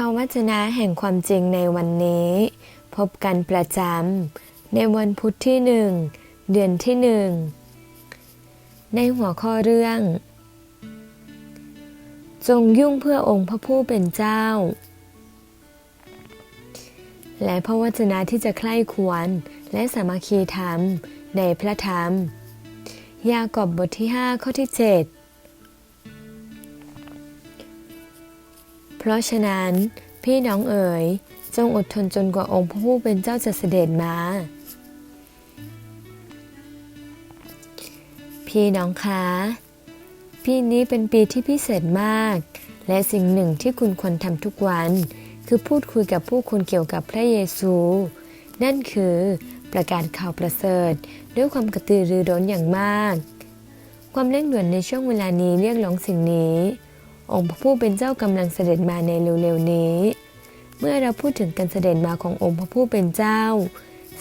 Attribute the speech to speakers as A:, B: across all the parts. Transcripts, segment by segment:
A: พระวจนะแห่งความจริงในวันนี้ พบกันประจำในวันพุธที่หนึ่งเดือนที่หนึ่งในหัวข้อเรื่อง จงยุ่งเพื่อองค์พระผู้เป็นเจ้า และพระวจนะที่จะใคร่ควรและสามัคคีธรรมในพระธรรม ยากอบบทที่ 5 ข้อที่ 7 เพราะฉะนั้นพี่น้องเอ๋ยจงอดทนจนกว่าองค์พระผู้เป็นเจ้าจะเสด็จมา พี่น้องคะปีนี้เป็นปีที่พิเศษมาก และสิ่งหนึ่งที่คุณควรทำทุกวัน คือพูดคุยกับผู้คนเกี่ยวกับพระเยซู นั่นคือประกาศข่าวประเสริฐ ด้วยความกระตือรือร้นอย่างมาก ความเร่งด่วนในช่วงเวลานี้เรียกร้องสิ่งนี้ องค์พระผู้เป็นเจ้ากำลังเสด็จมาในเร็วๆนี้ เมื่อเราพูดถึงการเสด็จมาขององค์พระผู้เป็นเจ้า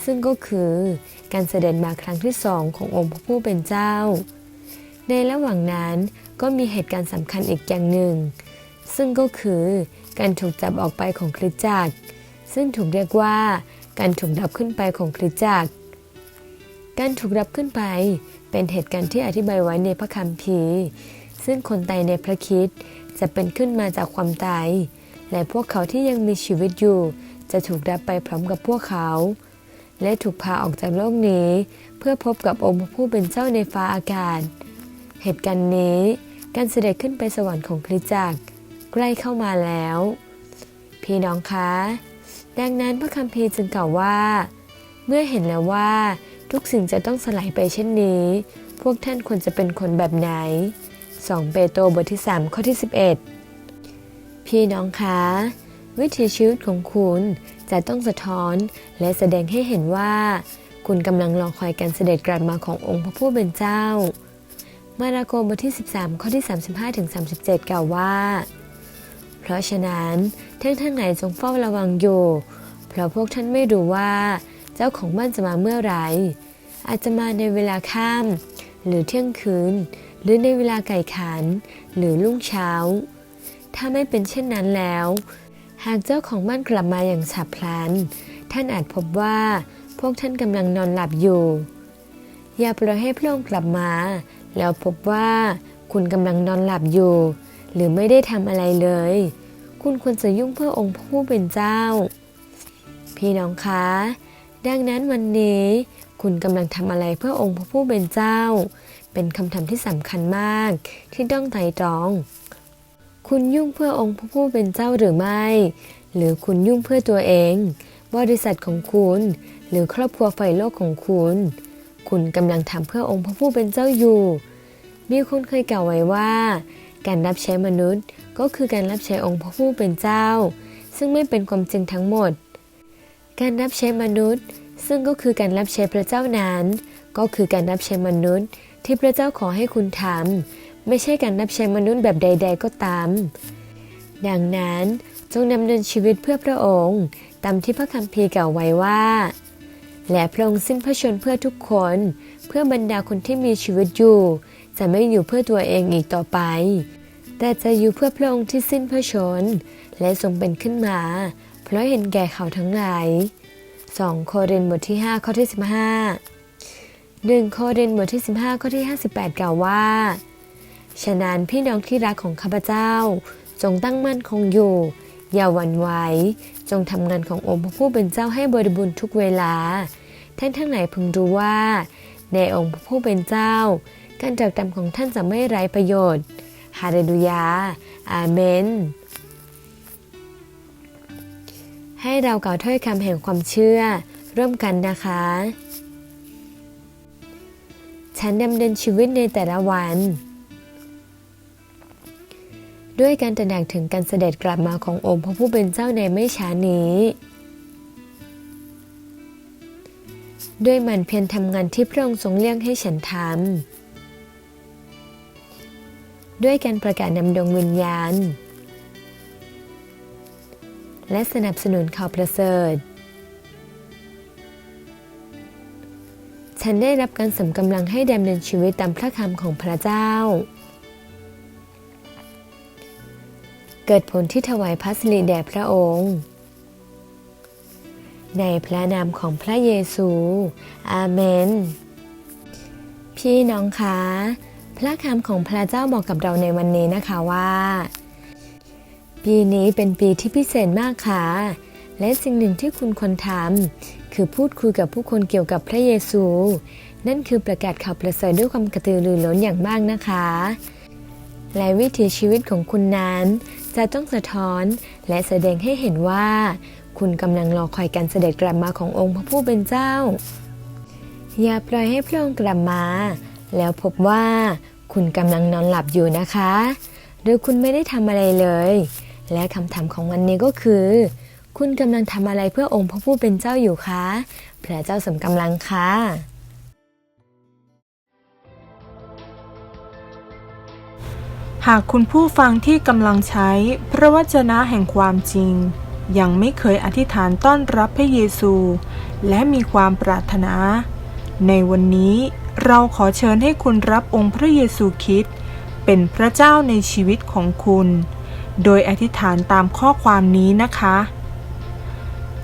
A: ซึ่งก็คือการเสด็จมาครั้งที่สองขององค์พระผู้เป็นเจ้า ในระหว่างนั้นก็มีเหตุการณ์สำคัญอีกอย่างหนึ่ง ซึ่งก็คือการถูกจับออกไปของคริสตจักร ซึ่งถูกเรียกว่าการถูกดับขึ้นไปของคริสตจักร การถูกดับขึ้นไปเป็นเหตุการณ์ที่อธิบายไว้ในพระคัมภีร์ ซึ่งคนตายในพระคิดจะเป็นขึ้นมาจากความตาย และพวกเขาที่ยังมีชีวิตอยู่ จะถูกดับไปพร้อมกับพวกเขา และถูกพาออกจากโลกนี้ เพื่อพบกับองค์ผู้เป็นเจ้าในฟ้าอากาศ เหตุการณ์นี้การเสด็จขึ้นไปสวรรค์ของคริสตจักรใกล้เข้ามาแล้ว พี่น้องคะ ดังนั้นพระคัมภีร์จึงกล่าวว่า เมื่อเห็นแล้วว่าทุกสิ่งจะต้องสลายไปเช่นนี้ พวกท่านควรจะเป็นคนแบบไหน 2 เปโตรบทที่ 3 ข้อที่ 11 พี่น้องคะ วิถีชีวิตของคุณจะต้องสะท้อนและแสดงให้เห็นว่า คุณกำลังรอคอยการเสด็จกลับมาขององค์พระผู้เป็นเจ้า มาระโกบทที่ 13 ข้อที่ 35ถึง37 กล่าวว่า เพราะฉะนั้นท่านทั้งหลายจงเฝ้าระวังอยู่ เพราะพวกท่านไม่รู้ว่า เจ้าของบ้านจะมาเมื่อไหร่อาจจะมาในเวลาค่ำหรือเที่ยงคืน หรือในเวลาไก่ขัน หรือรุ่งเช้า ถ้าไม่เป็นเช่นนั้นแล้ว หากเจ้าของบ้านกลับมาอย่างฉับพลัน ท่านอาจพบว่าพวกท่านกำลังนอนหลับอยู่ อย่าปล่อยให้พระองค์กลับมา แล้วพบว่าคุณกำลังนอนหลับอยู่ หรือไม่ได้ทำอะไรเลย คุณควรจะยุ่งเพื่อองค์พระผู้เป็นเจ้า พี่น้องคะ ดังนั้นวันนี้คุณกำลังทำอะไรเพื่อองค์พระผู้เป็นเจ้า เป็นคำถามที่สำคัญมาก ที่ต้องไตร่ตรอง คุณยุ่งเพื่อองค์พระผู้เป็นเจ้าหรือไม่ หรือคุณยุ่งเพื่อตัวเอง บริษัทของคุณ หรือครอบครัวไฟโลกของคุณ คุณกำลังทำเพื่อองค์พระผู้เป็นเจ้าอยู่มีคนเคยกล่าวไว้ว่า การรับใช้มนุษย์ก็คือการรับใช้องค์พระผู้เป็นเจ้า ซึ่งไม่เป็นความจริงทั้งหมด การรับใช้มนุษย์ ซึ่งก็คือการรับใช้พระเจ้านั้น ก็คือการรับใช้มนุษย์ ที่พระเจ้าขอให้คุณทำไม่ใช่การรับใช้มนุษย์แบบใด ๆ ก็ตาม ดังนั้นจงดำเนินชีวิตเพื่อพระองค์ตามที่พระคัมภีร์กล่าวไว้ว่า และพระองค์สิ้นพระชนเพื่อทุกคน เพื่อบรรดาคนที่มีชีวิตอยู่ จะไม่อยู่เพื่อตัวเองอีกต่อไป แต่จะอยู่เพื่อพระองค์ที่สิ้นพระชน และทรงเป็นขึ้นมา เพราะเห็นแก่เขาทั้งหลาย 2 โครินธ์บทที่ 5 ข้อที่ 15 1โครินบทที่ 15 ข้อที่ 58 กล่าวว่า ฉะนั้นพี่น้องที่รักของข้าพเจ้า จงตั้งมั่นคงอยู่ อย่าหวั่นไหว จงทำงานขององค์พระผู้เป็นเจ้าให้บริบูรณ์ทุกเวลา ท่านทั้งหลายพึงรู้ว่า ในองค์พระผู้เป็นเจ้า การจากตามของท่านจะไม่ไร้ประโยชน์ ฮาเลลูยา อาเมน ให้เรากล่าวถ้อยคำแห่งความเชื่อ ร่วมกันนะคะ ฉันดำเนินชีวิตในแต่ละวัน ด้วยการตระหนักถึงการเสด็จกลับมาขององค์พระผู้เป็นเจ้าในไม่ช้านี้ ด้วยมันเพียรทำงานที่พระองค์ทรงเรียกให้ฉันทำด้วยการประกาศนำดวงวิญญาณ และสนับสนุนข่าวประเสริฐ ฉันได้รับการเสริมกำลังให้ดำเนินชีวิตตามพระคำของพระเจ้า เกิดผลที่ถวายพระสิริแด่พระองค์ ในพระนามของพระเยซู อาเมน พี่น้องคะ พระคำของพระเจ้าบอกกับเราในวันนี้นะคะว่า ปีนี้เป็นปีที่พิเศษมากค่ะ และสิ่งหนึ่งที่คุณควรทำคือพูดคุยกับผู้คนเกี่ยวกับพระเยซู นั่นคือประกาศข่าวประเสริฐด้วยความกระตือรือร้นอย่างมากนะคะ และวิถีชีวิตของคุณนั้น จะต้องสะท้อนและแสดงให้เห็นว่า คุณกำลังรอคอยการเสด็จกลับมาขององค์พระผู้เป็นเจ้า อย่าปล่อยให้พระองค์กลับมา แล้วพบว่าคุณกำลังนอนหลับอยู่นะคะ หรือคุณไม่ได้ทำอะไรเลย และคำถามของวันนี้ก็คือ คุณกำลังทำอะไรเพื่อองค์พระผู้เป็นเจ้าอยู่คะพระเจ้าสมกำลังค่ะ
B: หากคุณผู้ฟังที่กำลังใช้พระวจนะแห่งความจริง ยังไม่เคยอธิษฐานต้อนรับพระเยซู และมีความปรารถนา ในวันนี้เราขอเชิญให้คุณรับองค์พระเยซูคริสต์เป็นพระเจ้าในชีวิตของคุณ โดยอธิษฐานตามข้อความนี้นะคะ